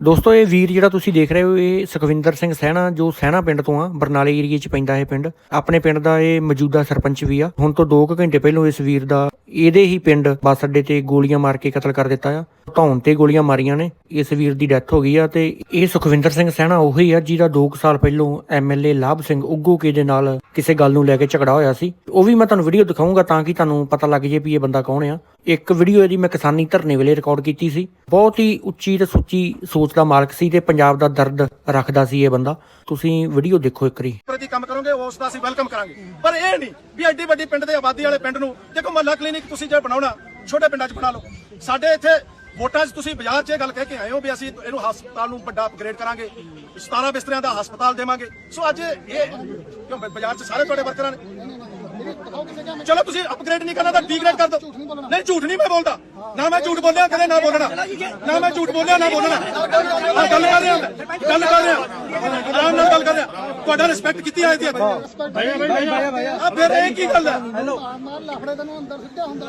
ਦੋਸਤੋ, ਇਹ ਵੀਰ ਜਿਹੜਾ ਤੁਸੀਂ ਦੇਖ ਰਹੇ ਹੋ, ਇਹ ਸੁਖਵਿੰਦਰ ਸਿੰਘ ਸਹਿਣਾ ਜੋ ਸਹਿਣਾ ਪਿੰਡ ਤੋਂ ਆ, ਬਰਨਾਲੇ ਏਰੀਏ 'ਚ ਪੈਂਦਾ ਇਹ ਪਿੰਡ। ਆਪਣੇ ਪਿੰਡ ਦਾ ਇਹ ਮੌਜੂਦਾ ਸਰਪੰਚ ਵੀ ਆ। ਹੁਣ ਤੋਂ 2 ਘੰਟੇ ਪਹਿਲਾਂ ਇਸ ਵੀਰ ਦਾ ਇਹਦੇ ਹੀ ਪਿੰਡ ਬੱਸ ਅੱਡੇ ਤੇ ਗੋਲੀਆਂ ਮਾਰ ਕੇ ਕਤਲ ਕਰ ਦਿੱਤਾ ਆ। ਧੌਣ ਤੇ ਗੋਲੀਆਂ ਮਾਰੀਆਂ ਨੇ। ਇਸ ਵੀਰ ਦੀ ਡੈਥ ਹੋ ਗਈ ਆ ਤੇ ਇਹ ਸੁਖਵਿੰਦਰ ਸਿੰਘ ਸਹਿਣਾ ਉਹੀ ਆ ਜਿਹਦਾ 2 ਸਾਲ ਪਹਿਲਾਂ ਐਮਐਲਏ ਲਾਭ ਸਿੰਘ ਉੱਗੂਕੇ ਦੇ ਨਾਲ ਕਿਸੇ ਗੱਲ ਨੂੰ ਲੈ ਕੇ ਝਗੜਾ ਹੋਇਆ ਸੀ। ਉਹ ਵੀ ਮੈਂ ਤੁਹਾਨੂੰ ਵੀਡੀਓ ਦਿਖਾਉਂਗਾ ਤਾਂ ਕਿ ਤੁਹਾਨੂੰ ਪਤਾ ਲੱਗ ਜੇ ਵੀ ਇਹ ਬੰਦਾ ਕੌਣ ਆ। ਇੱਕ ਵੀਡੀਓ ਇਹਦੀ ਮੈਂ ਕਿਸਾਨੀ ਧਰਨੇ ਵੇਲੇ ਰਿਕਾਰਡ ਕੀਤੀ ਸੀ। ਬਹੁਤ ਹੀ ਉੱਚੀ ਤੇ ਸੁੱਚੀ ਸੋਚ ਦਾ ਮਾਲਕ ਸੀ ਤੇ ਪੰਜਾਬ ਦਾ ਦਰਦ ਰੱਖਦਾ ਸੀ ਇਹ ਬੰਦਾ। ਤੁਸੀਂ ਵੀਡੀਓ ਦੇਖੋ ਇੱਕ ਪ੍ਰਤੀ ਕੰਮ ਕਰੋਗੇ, ਉਸ ਦਾ ਅਸੀਂ ਵੈਲਕਮ ਕਰਾਂਗੇ। ਪਰ ਇਹ ਨਹੀਂ ਵੀ ਐਡੀ ਵੱਡੀ ਪਿੰਡ ਦੇ ਆਬਾਦੀ ਵਾਲੇ ਪਿੰਡ ਨੂੰ ਦੇਖੋ ਮਹੱਲਾ ਕਲੀਨਿਕ ਤੁਸੀਂ ਜੇ ਬਣਾਉਣਾ, ਛੋਟੇ ਪਿੰਡਾਂ 'ਚ ਬਣਾ ਲਓ। ਸਾਡੇ ਇੱਥੇ ਵੋਟਾਂ 'ਚ ਤੁਸੀਂ ਬਾਜ਼ਾਰ 'ਚ ਇਹ ਗੱਲ ਕਹਿ ਕੇ ਆਏ ਹੋ ਵੀ ਅਸੀਂ ਇਹਨੂੰ ਹਸਪਤਾਲ ਨੂੰ ਵੱਡਾ ਅਪਗ੍ਰੇਡ ਕਰਾਂਗੇ। 17 ਬਿਸਤਰਿਆਂ ਦਾ ਹਸਪਤਾਲ ਦੇਵਾਂਗੇ। ਸੋ ਅੱਜ ਇਹ ਕਿਉਂ ਬਾਜ਼ਾਰ 'ਚ ਸਾਰੇ ਤੁਹਾਡੇ ਵਰਕਰਾਂ ਨੇ? ਚਲੋ ਤੁਸੀਂ ਅਪਗ੍ਰੇਡ ਨਹੀਂ ਕਰਨਾ ਤਾਂ ਡੀਗ੍ਰੇਡ ਕਰ ਦਿਓ। ਨਹੀਂ, ਝੂਠ ਨਹੀਂ ਮੈਂ ਬੋਲਦਾ। ਨਾ ਮੈਂ ਝੂਠ ਬੋਲਿਆ, ਕਦੇ ਨਾ ਬੋਲਣਾ। ਨਾ ਮੈਂ ਝੂਠ ਬੋਲਿਆ, ਨਾ ਬੋਲਣਾ। ਗੱਲ ਕਰ ਰਿਹਾ ਗੱਲ ਕਰ ਰਿਹਾ। ਆਰਾਮ ਨਾਲ ਗੱਲ ਕਰ ਰਿਹਾ। ਤੁਹਾਡਾ ਰਿਸਪੈਕਟ ਕੀਤੀ ਆਈ ਦੀ ਆ ਫਿਰ ਇਹ ਕੀ ਗੱਲ ਹੈ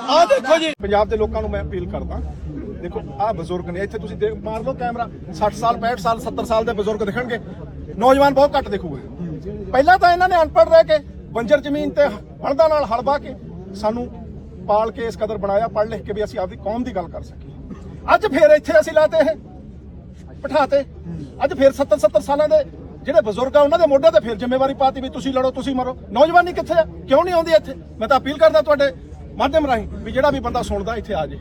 ਆ ਦੇਖੋ ਜੀ। ਪੰਜਾਬ ਦੇ ਲੋਕਾਂ ਨੂੰ ਮੈਂ ਅਪੀਲ ਕਰਦਾ ਦੇਖੋ ਆ ਬਜ਼ੁਰਗ ਨੇ ਇੱਥੇ ਤੁਸੀਂ ਦੇਖ ਮਾਰ ਲਓ ਕੈਮਰਾ 60 ਸਾਲ 65 ਸਾਲ 70 ਸਾਲ ਦੇ ਬਜ਼ੁਰਗ ਦਿਖਣਗੇ। ਨੌਜਵਾਨ ਬਹੁਤ ਘੱਟ ਦਿਖੂਗੇ। ਪਹਿਲਾਂ ਤਾਂ ਇਹਨਾਂ ਨੇ ਅਨਪੜ੍ਹ ਰਹਿ ਕੇ ਬੰਜਰ ਜ਼ਮੀਨ ਤੇ ਹਲਦਾ ਨਾਲ ਹਲ ਵਾਹ ਕੇ ਸਾਨੂੰ ਪਾਲ ਕੇ ਇਸ ਕਦਰ ਬਣਾਇਆ ਪੜ੍ਹ ਲਿਖ ਕੇ ਵੀ ਅਸੀਂ ਆਪਦੀ ਕੌਮ ਦੀ ਗੱਲ ਕਰ ਸਕੀਏ। ਅੱਜ ਫੇਰ ਇੱਥੇ ਅਸੀਂ ਲਾਤੇ ਇਹ ਬਿਠਾਤੇ। ਅੱਜ ਫੇਰ 70 70 ਸਾਲਾਂ ਦੇ ਜਿਹੜੇ ਬਜ਼ੁਰਗ ਆ, ਉਹਨਾਂ ਦੇ ਮੋਢੇ ਤੇ ਫਿਰ ਜ਼ਿੰਮੇਵਾਰੀ ਪਾਤੀ ਵੀ ਤੁਸੀਂ ਲੜੋ, ਤੁਸੀਂ ਮਰੋ। ਨੌਜਵਾਨੀ ਕਿੱਥੇ ਆ? ਕਿਉਂ ਨਹੀਂ ਆਉਂਦੀ ਇੱਥੇ? ਮੈਂ ਤਾਂ ਅਪੀਲ ਕਰਦਾ ਤੁਹਾਡੇ ਮਾਧਿਅਮ ਰਾਹੀਂ ਵੀ ਜਿਹੜਾ ਵੀ ਬੰਦਾ ਸੁਣਦਾ, ਇੱਥੇ ਆ ਜੇ